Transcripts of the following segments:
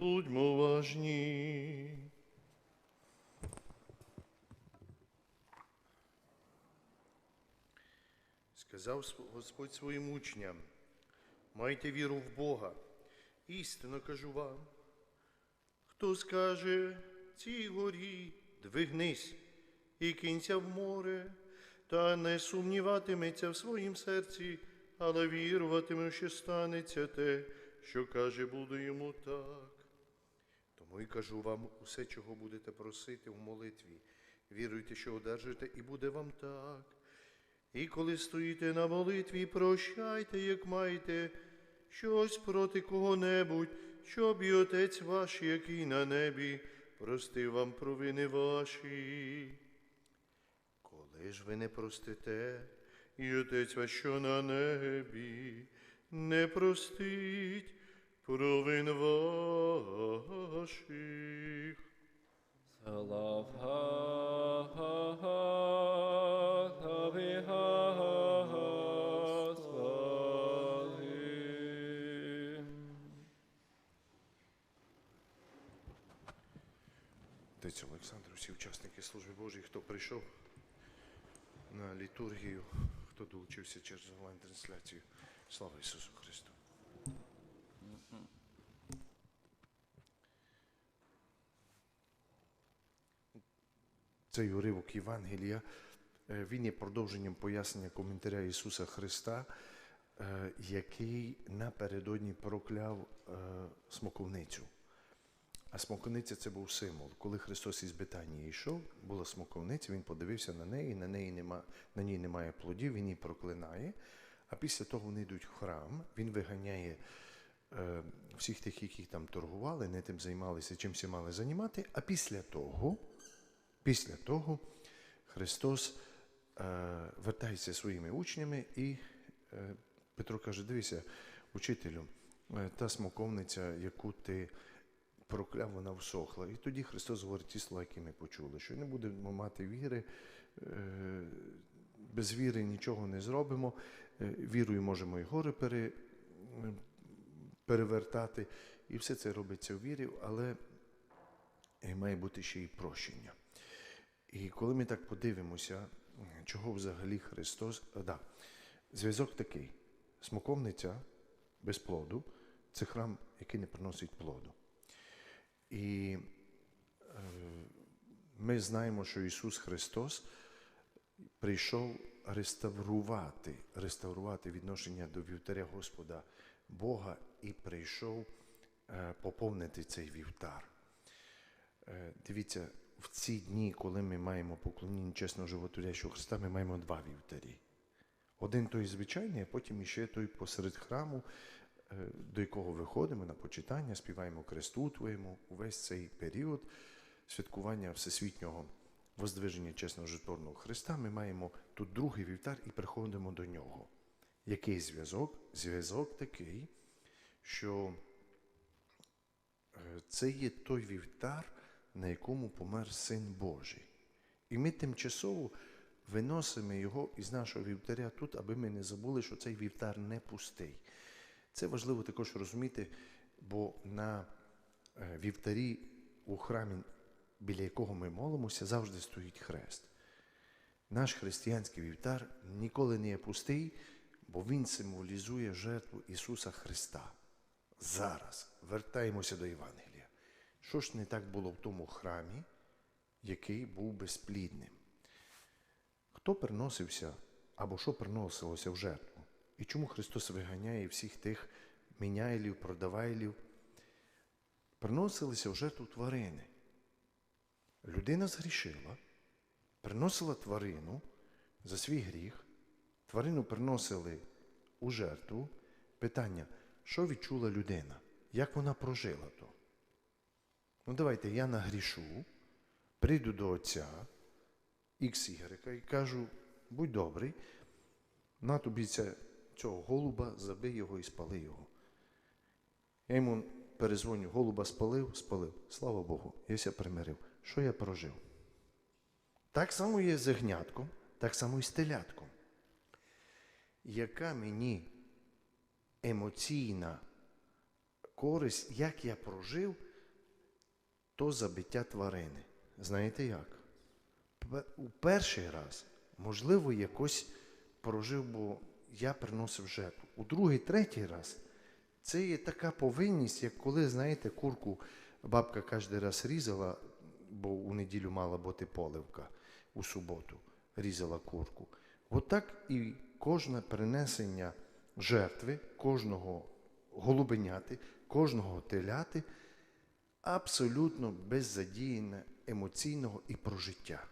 Будьмо уважні. Сказав Господь своїм учням, майте віру в Бога. Істинно кажу вам. Хто скаже цій горі, двигнись і кинься в море, та не сумніватиметься в своїм серці, але віруватиме, що станеться те, що каже, буде йому так. Тому і кажу вам усе, чого будете просити в молитві. Віруйте, що одержите, і буде вам так. І коли стоїте на молитві, прощайте, як маєте щось проти кого-небудь, щоб і Отець ваш, який на небі, простив вам провини ваші. Коли ж ви не простите, і Отець ваш, що на небі, не простить провин ваших. Happy, ha, ha, Отець Олександр, всі учасники служби Божої, хто прийшов на літургію, хто долучився через онлайн-трансляцію. Слава Ісусу Христу! Цей уривок Євангелія, е, він є продовженням пояснення коментаря Ісуса Христа, е, який напередодні прокляв е, смоковницю. А смоковниця це був символ. Коли Христос із Бетанії йшов, була смоковниця, він подивився на неї, на неї нема, на ній немає плодів, він її проклинає. А після того вони йдуть в храм, він виганяє е, всіх тих, які там торгували, не тим займалися, чим всі мали займати. А після того, після того Христос е, вертається своїми учнями, і е, Петро каже: дивися, учителю, е, та смоковниця, яку ти прокляв, вона всохла. І тоді Христос говорить ті слова, які ми почули, що не будемо мати віри, без віри нічого не зробимо. Вірою можемо і гори пере, перевертати. І все це робиться в вірі, але має бути ще й прощення. І коли ми так подивимося, чого взагалі Христос. Да, зв'язок такий: смоковниця без плоду це храм, який не приносить плоду. І е, ми знаємо, що Ісус Христос прийшов реставрувати, реставрувати відношення до вівтаря Господа Бога і прийшов е, поповнити цей вівтар. Е, Дивіться, в ці дні, коли ми маємо поклоніння чесного животворящого Христа, ми маємо два вівтарі. Один той звичайний, а потім іще той посеред храму, е, до якого виходимо на почитання, співаємо кресту Твоєму увесь цей період святкування Всесвітнього воздвиження чесного житворного Христа. Ми маємо тут другий вівтар і приходимо до нього. Який зв'язок? Зв'язок такий, що Е, це є той вівтар, на якому помер Син Божий. І ми тимчасово виносимо його із нашого вівтаря тут, аби ми не забули, що цей вівтар не пустий. Це важливо також розуміти, бо на е, вівтарі у храмі, біля якого ми молимося, завжди стоїть хрест. Наш християнський вівтар ніколи не є пустий, бо він символізує жертву Ісуса Христа. Зараз вертаємося до Євангелія. Що ж не так було в тому храмі, який був безплідним? Хто приносився або що приносилося в жертву? І чому Христос виганяє всіх тих міняйлів, продавайлів? Приносилися в жертву тварини. Людина згрішила, приносила тварину за свій гріх, тварину приносили у жертву. Питання, що відчула людина? Як вона прожила то? Ну, давайте я нагрішу, прийду до Отця XY і кажу, будь добрий, на тобі це, цього голуба, забий його і спали його. Я йому перезвоню, голуба спалив, спалив. Слава Богу, я ся примирив. Що я прожив? Так само є з ягнятком, так само і з телятком. Яка мені емоційна користь, як я прожив, то забиття тварини. Знаєте як? У перший раз, можливо, якось прожив, бо я приносив жертву. У другий, третій раз це є така повинність, як коли, знаєте, курку бабка кожен раз різала, бо у неділю мала бути поливка у суботу, різала курку. От і кожне принесення жертви, кожного голубеняти, кожного теляти абсолютно беззадіяне емоційного і прожиття.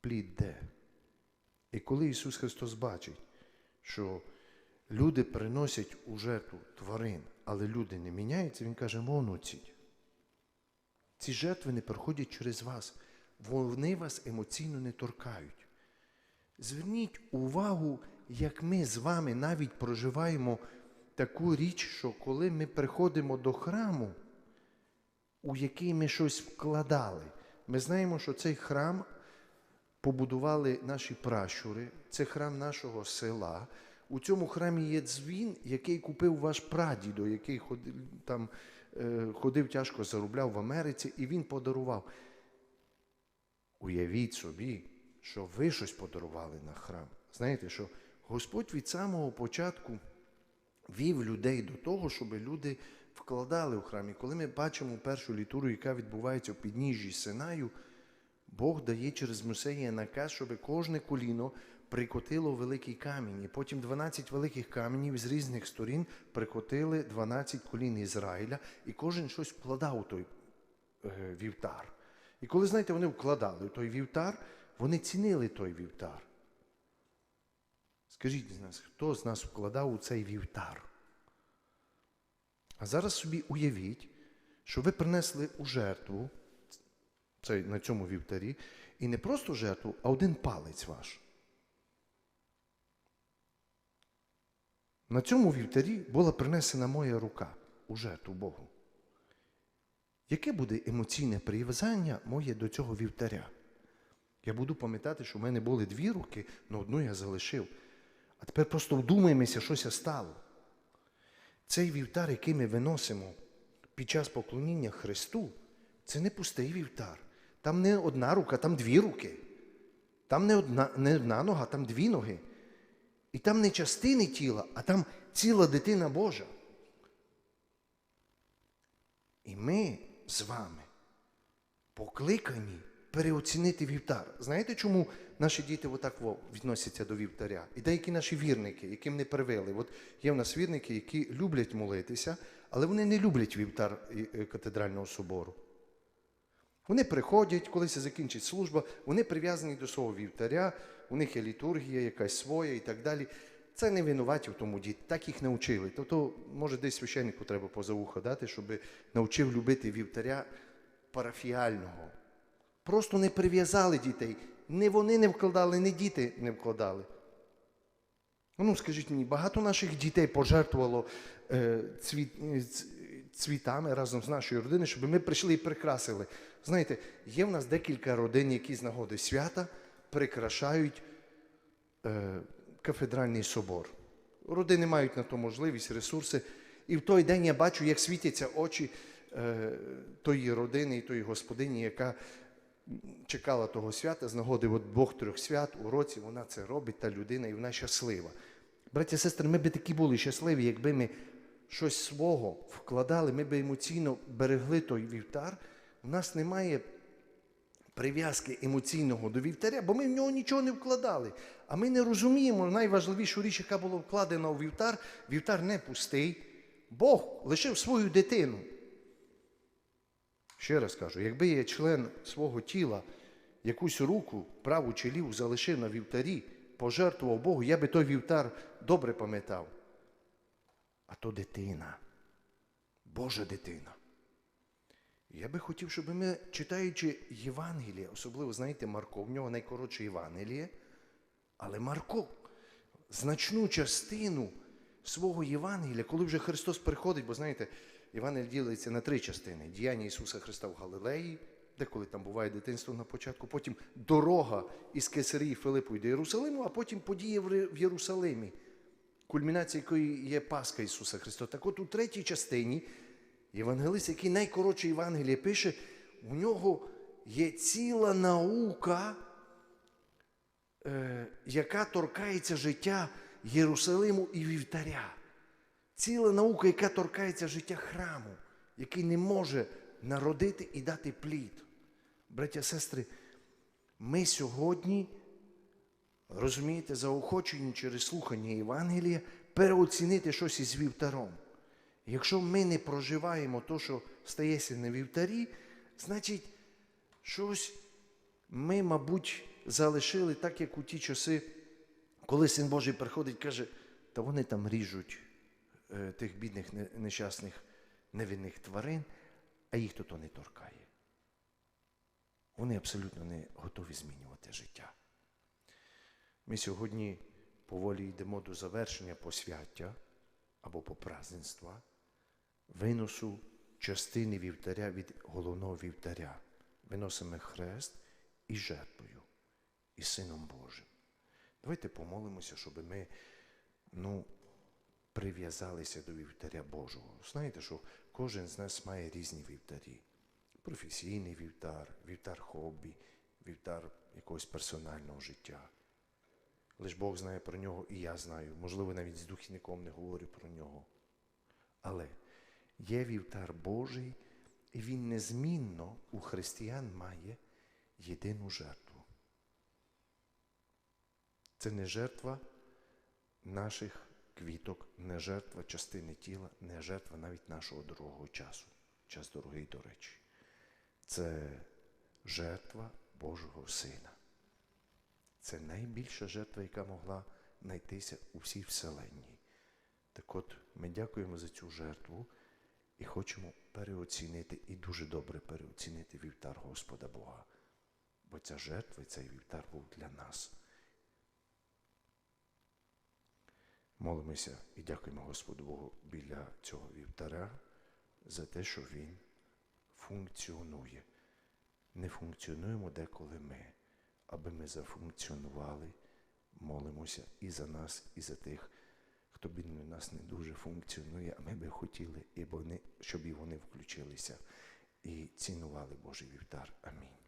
Плід де? І коли Ісус Христос бачить, що люди приносять у жертву тварин, але люди не міняються, Він каже, монуціть. Ці жертви не проходять через вас. Вони вас емоційно не торкають. Зверніть увагу, як ми з вами навіть проживаємо таку річ, що коли ми приходимо до храму, у який ми щось вкладали, ми знаємо, що цей храм побудували наші пращури, це храм нашого села. У цьому храмі є дзвін, який купив ваш прадідо, який ходив, там, е, ходив тяжко заробляв в Америці, і він подарував. Уявіть собі, що ви щось подарували на храм. Знаєте, що Господь від самого початку вів людей до того, щоб люди вкладали у храмі. Коли ми бачимо першу літуру, яка відбувається в підніжжі Синаю, Бог дає через Мусея наказ, щоб кожне коліно прикотило великий камінь. І потім 12 великих каменів з різних сторін прикотили 12 колін Ізраїля, і кожен щось вкладав у той е, вівтар. І коли, знаєте, вони вкладали у той вівтар, вони цінили той вівтар. Скажіть з нас, хто з нас вкладав у цей вівтар? А зараз собі уявіть, що ви принесли у жертву цей, на цьому вівтарі, і не просто жертву, а один палець ваш. На цьому вівтарі була принесена моя рука у жертву Богу. Яке буде емоційне прив'язання моє до цього вівтаря? Я буду пам'ятати, що в мене були дві руки, але одну я залишив. А тепер просто вдумаємося, щось стало. Цей вівтар, який ми виносимо під час поклоніння Христу, це не пустий вівтар. Там не одна рука, там дві руки. Там не одна, не одна нога, там дві ноги. І там не частини тіла, а там ціла дитина Божа. І ми з вами покликані переоцінити вівтар. Знаєте, чому наші діти отак відносяться до вівтаря? І деякі наші вірники, яким не привели. От є в нас вірники, які люблять молитися, але вони не люблять вівтар е, катедрального собору. Вони приходять, коли закінчить служба, вони прив'язані до свого вівтаря, у них є літургія, якась своя і так далі. Це не винуваті в тому діти, так їх навчили. Тобто, може, десь священнику треба поза вуха дати, щоб навчив любити вівтаря парафіального. Просто не прив'язали дітей. Не вони не вкладали, не діти не вкладали. Ну, скажіть мені, багато наших дітей пожертвувало е, цвіт, е, цвітами разом з нашою родиною, щоб ми прийшли і прикрасили. Знаєте, є в нас декілька родин, які з нагоди свята прикрашають е, кафедральний собор. Родини мають на то можливість, ресурси. І в той день я бачу, як світяться очі е, тої родини і тої господині, яка чекала того свята з нагоди от двох-трьох свят у році. Вона це робить, та людина, і вона щаслива. Браття і сестри, ми би такі були щасливі, якби ми щось свого вкладали, ми би емоційно берегли той вівтар. У нас немає прив'язки емоційного до вівтаря, бо ми в нього нічого не вкладали. А ми не розуміємо найважливішу річ, яка була вкладена у вівтар. Вівтар не пустий. Бог лишив свою дитину. Ще раз кажу, якби я член свого тіла якусь руку, праву чи ліву залишив на вівтарі, пожертвував Богу, я би той вівтар добре пам'ятав. А то дитина, Божа дитина. Я би хотів, щоб ми, читаючи Євангеліє, особливо, знаєте, Марко, в нього найкоротше Євангеліє, але Марко значну частину свого Євангелія, коли вже Христос приходить, бо знаєте, Євангеліє ділиться на три частини: діяння Ісуса Христа в Галилеї, деколи там буває дитинство на початку, потім дорога із Кесарії Филипу до Єрусалиму, а потім події в Єрусалимі, кульмінація якої є Пасха Ісуса Христа. Так от у третій частині Євангелист, який найкоротше Євангеліє пише, у нього є ціла наука, е, яка торкається життя Єрусалиму і вівтаря. Ціла наука, яка торкається життя храму, який не може народити і дати плід. Браття, сестри, ми сьогодні, розумієте, заохочені через слухання Євангелія переоцінити щось із вівтаром. Якщо ми не проживаємо то, що стається на вівтарі, значить, щось ми, мабуть, залишили так, як у ті часи, коли син Божий приходить і каже, та вони там ріжуть тих бідних нещасних невинних тварин, а їх то не торкає. Вони абсолютно не готові змінювати життя. Ми сьогодні поволі йдемо до завершення посвяття або попразненства, виносу частини вівтаря від головного вівтаря. Виносимо хрест і жертвою, і Сином Божим. Давайте помолимося, щоб ми ну, прив'язалися до вівтаря Божого. Знаєте, що кожен з нас має різні вівтарі. Професійний вівтар, вівтар хобі, вівтар якогось персонального життя. Лиш Бог знає про нього, і я знаю. Можливо, навіть з духівником не говорю про нього. Але є вівтар Божий, і він незмінно у християн має єдину жертву. Це не жертва наших квіток, не жертва частини тіла, не жертва навіть нашого дорогого часу. Час дорогий, до речі. Це жертва Божого Сина. Це найбільша жертва, яка могла знайтися у всій вселенні. Так от ми дякуємо за цю жертву і хочемо переоцінити і дуже добре переоцінити вівтар Господа Бога. Бо ця жертва і цей вівтар був для нас. Молимося і дякуємо Господу Богу біля цього вівтаря за те, що Він функціонує. Не функціонуємо деколи ми, аби ми зафункціонували, молимося і за нас, і за тих, хто біля нас не дуже функціонує, а ми би хотіли, щоб і вони включилися і цінували Божий вівтар. Амінь.